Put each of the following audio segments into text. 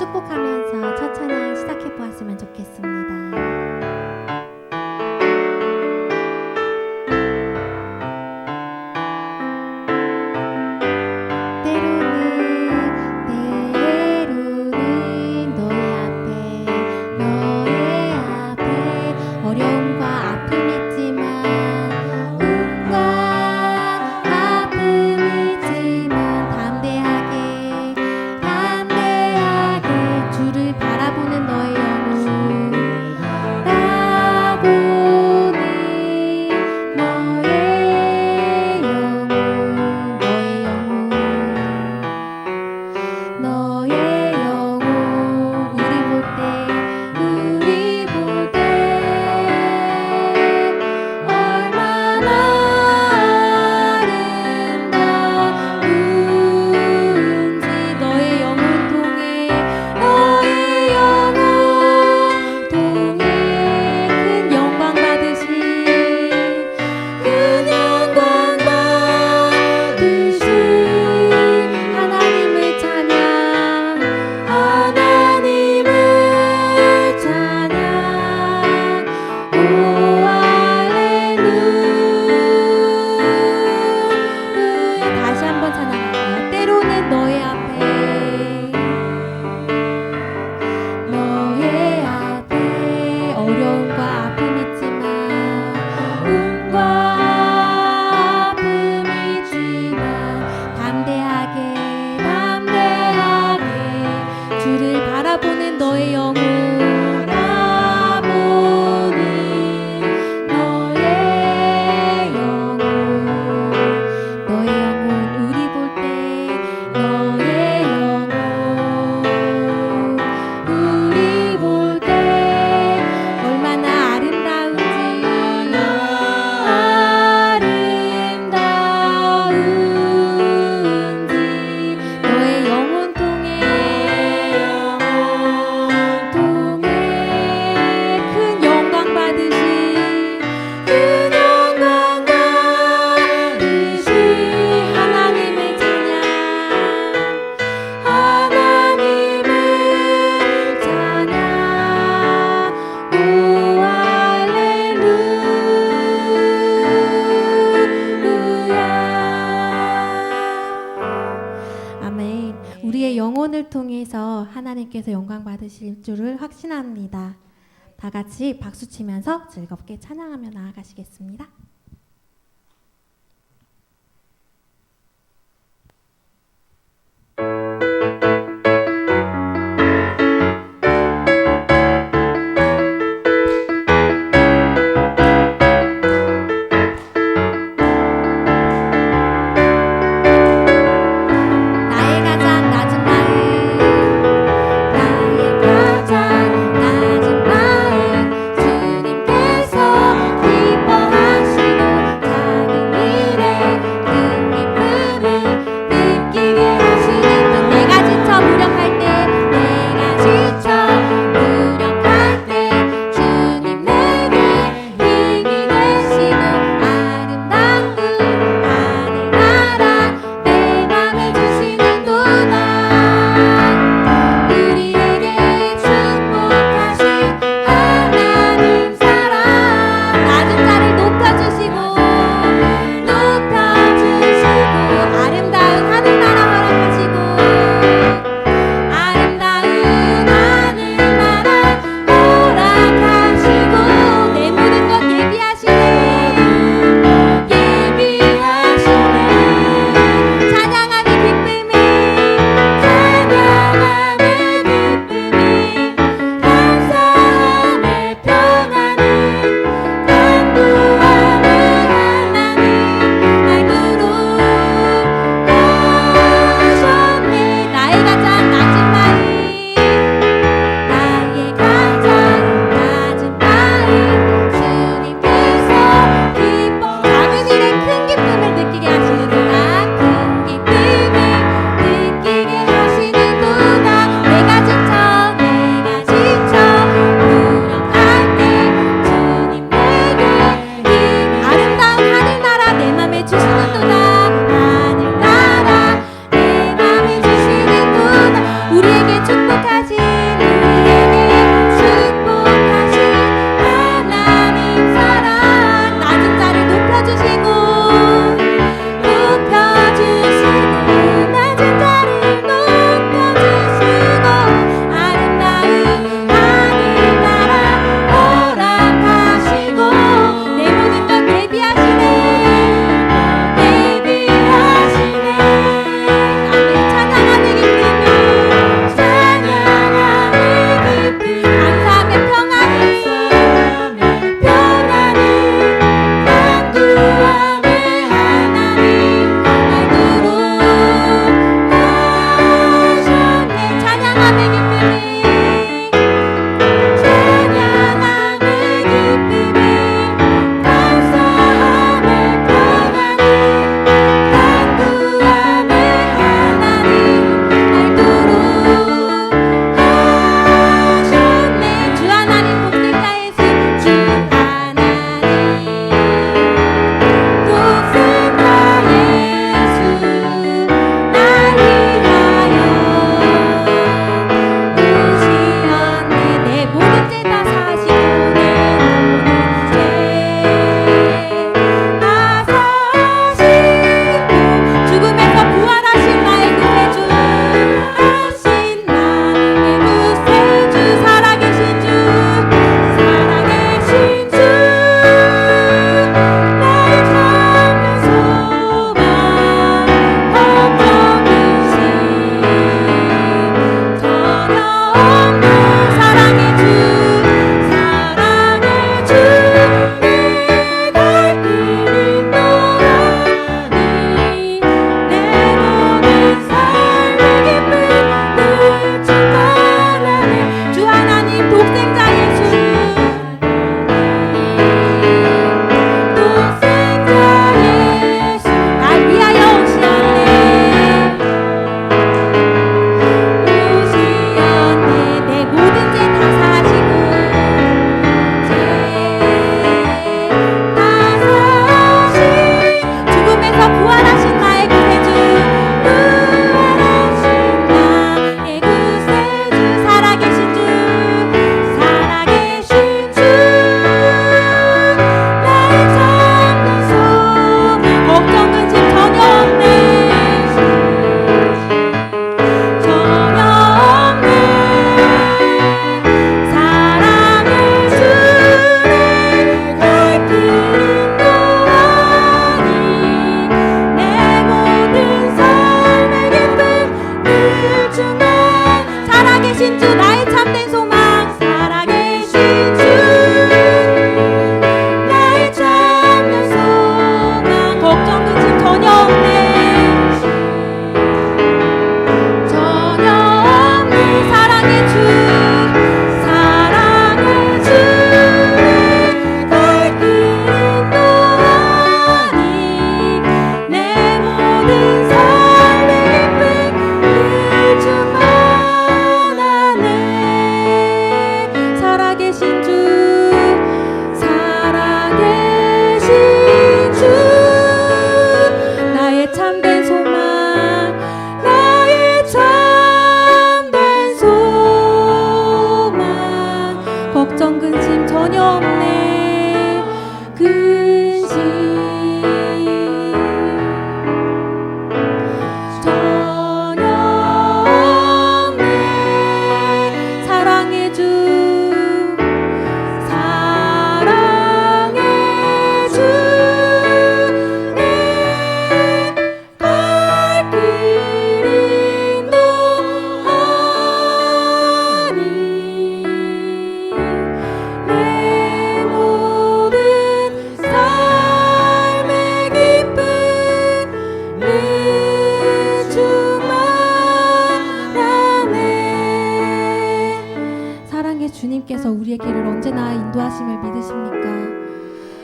축복하면서 첫 찬양 시작해 보았으면 좋겠습니다. 하나님께서 영광 받으실 줄을 확신합니다. 다 같이 박수 치면서 즐겁게 찬양하며 나아가시겠습니다.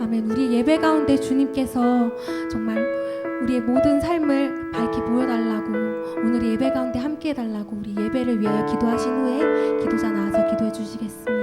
아멘. 우리 예배 가운데 주님께서 정말 우리의 모든 삶을 밝히 보여달라고 오늘 예배 가운데 함께 해달라고 우리 예배를 위하여 기도하신 후에 기도자 나와서 기도해 주시겠습니다.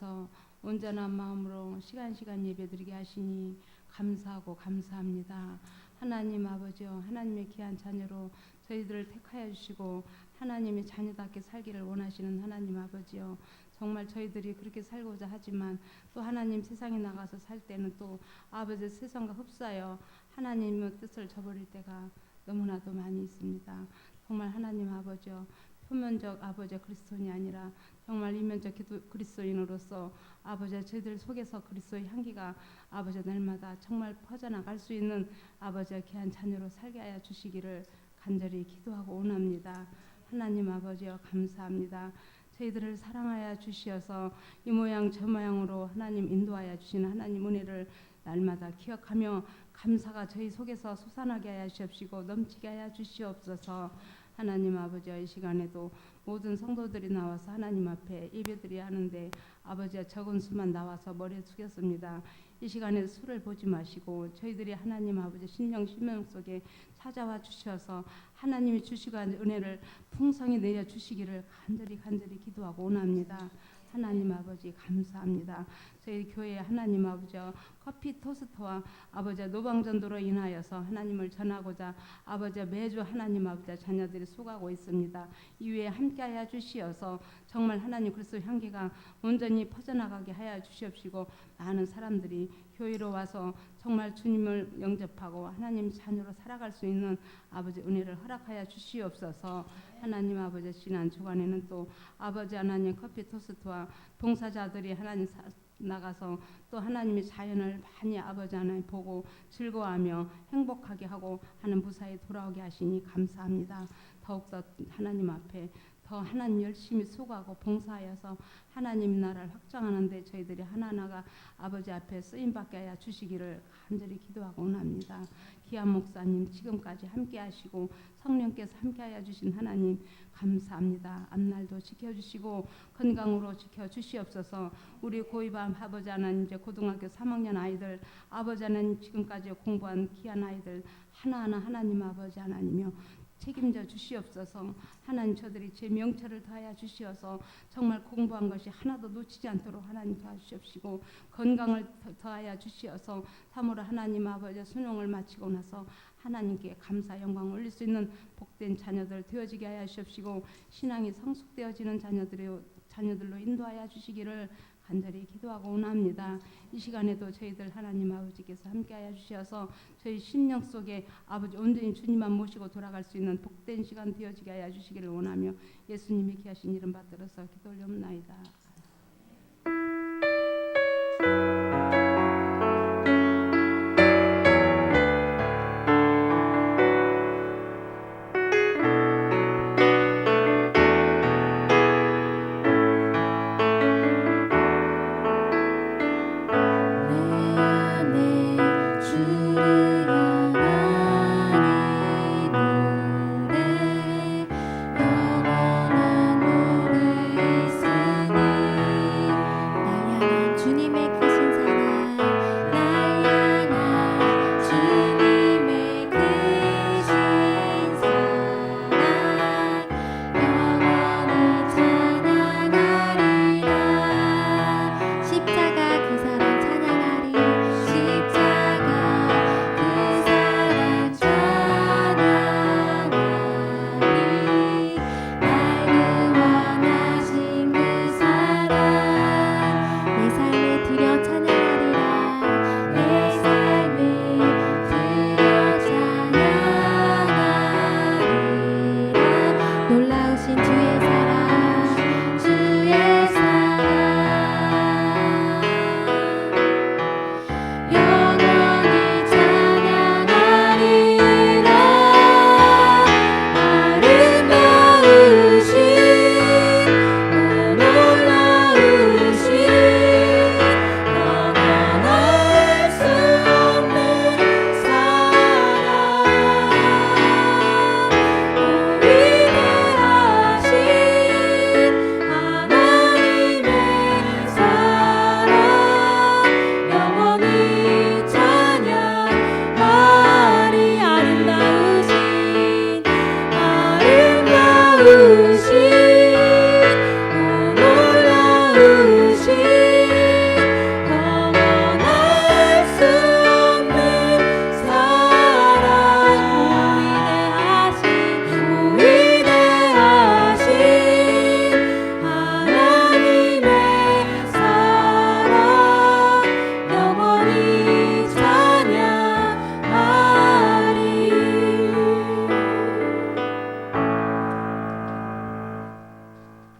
와서 온전한 마음으로 시간 시간 예배드리게 하시니 감사하고 감사합니다. 하나님 아버지요 하나님의 귀한 자녀로 저희들을 택하여 주시고 하나님의 자녀답게 살기를 원하시는 하나님 아버지요 정말 저희들이 그렇게 살고자 하지만 또 하나님 세상에 나가서 살 때는 또 아버지 세상과 흡사하여 하나님의 뜻을 저버릴 때가 너무나도 많이 있습니다. 정말 하나님 아버지요 표면적 아버지 그리스도인이 아니라 정말 이면적 기도, 그리스도인으로서 아버지 저희들 속에서 그리스도의 향기가 아버지 날마다 정말 퍼져나갈 수 있는 아버지 귀한 자녀로 살게 하여 주시기를 간절히 기도하고 원합니다. 하나님 아버지여 감사합니다. 저희들을 사랑하여 주시어서 이 모양 저 모양으로 하나님 인도하여 주시는 하나님 은혜를 날마다 기억하며 감사가 저희 속에서 솟아나게 하여 주시옵시고 넘치게 하여 주시옵소서. 하나님 아버지와 이 시간에도 모든 성도들이 나와서 하나님 앞에 예배드리 하는데 아버지와 적은 수만 나와서 머리에 숙였습니다. 이 시간에 술을 보지 마시고 저희들이 하나님 아버지 신령 신명 속에 찾아와 주셔서 하나님이 주시고 한 은혜를 풍성히 내려 주시기를 간절히 간절히 기도하고 원합니다. 하나님 아버지 감사합니다. 저희 교회 하나님 아버지 커피 토스트와 아버지 노방전도로 인하여서 하나님을 전하고자 아버지 매주 하나님 아버지 자녀들이 수고하고 있습니다. 이외에 함께하여 주시어서 정말 하나님 그리스도 향기가 온전히 퍼져나가게 하여 주시옵시고 많은 사람들이 교회로 와서 정말 주님을 영접하고 하나님 자녀로 살아갈 수 있는 아버지 은혜를 허락하여 주시옵소서. 하나님 아버지 지난 주간에는 또 아버지 하나님 커피 토스트와 봉사자들이 하나님 사- 나가서 또 하나님의 자연을 많이 아버지 하나님 보고 즐거워하며 행복하게 하고 하는 무사히 돌아오게 하시니 감사합니다. 더욱더 하나님 앞에 더 하나님 열심히 수고하고 봉사하여서 하나님 나라를 확장하는데 저희들이 하나하나가 아버지 앞에 쓰임 받게 하여 주시기를 간절히 기도하고 원합니다. 기한 목사님 지금까지 함께 하시고 성령께서 함께 하여 주신 하나님 감사합니다. 앞날도 지켜 주시고 건강으로 지켜 주시옵소서. 우리 고이밤 아버지 하나님 이제 고등학교 3학년 아이들 아버지 하나님 지금까지 공부한 귀한 아이들 하나하나 하나님 아버지 하나님이여 책임져 주시옵소서. 하나님 저들이 제 명철을 다하여 주시어서 정말 공부한 것이 하나도 놓치지 않도록 하나님 도와주시옵시고 건강을 더- 더하여 주시어서 참으로 하나님 아버지 수능을 마치고 나서 하나님께 감사 영광 올릴 수 있는 복된 자녀들 되어지게 하여 주시옵시고 신앙이 성숙되어지는 자녀들로 인도하여 주시기를 간절히 기도하고 원합니다. 이 시간에도 저희들 하나님 아버지께서 함께하여 주셔서 저희 심령 속에 아버지 온전히 주님만 모시고 돌아갈 수 있는 복된 시간 되어지게 하여 주시기를 원하며 예수님이 귀하신 이름 받들어서 기도 올려옵나이다.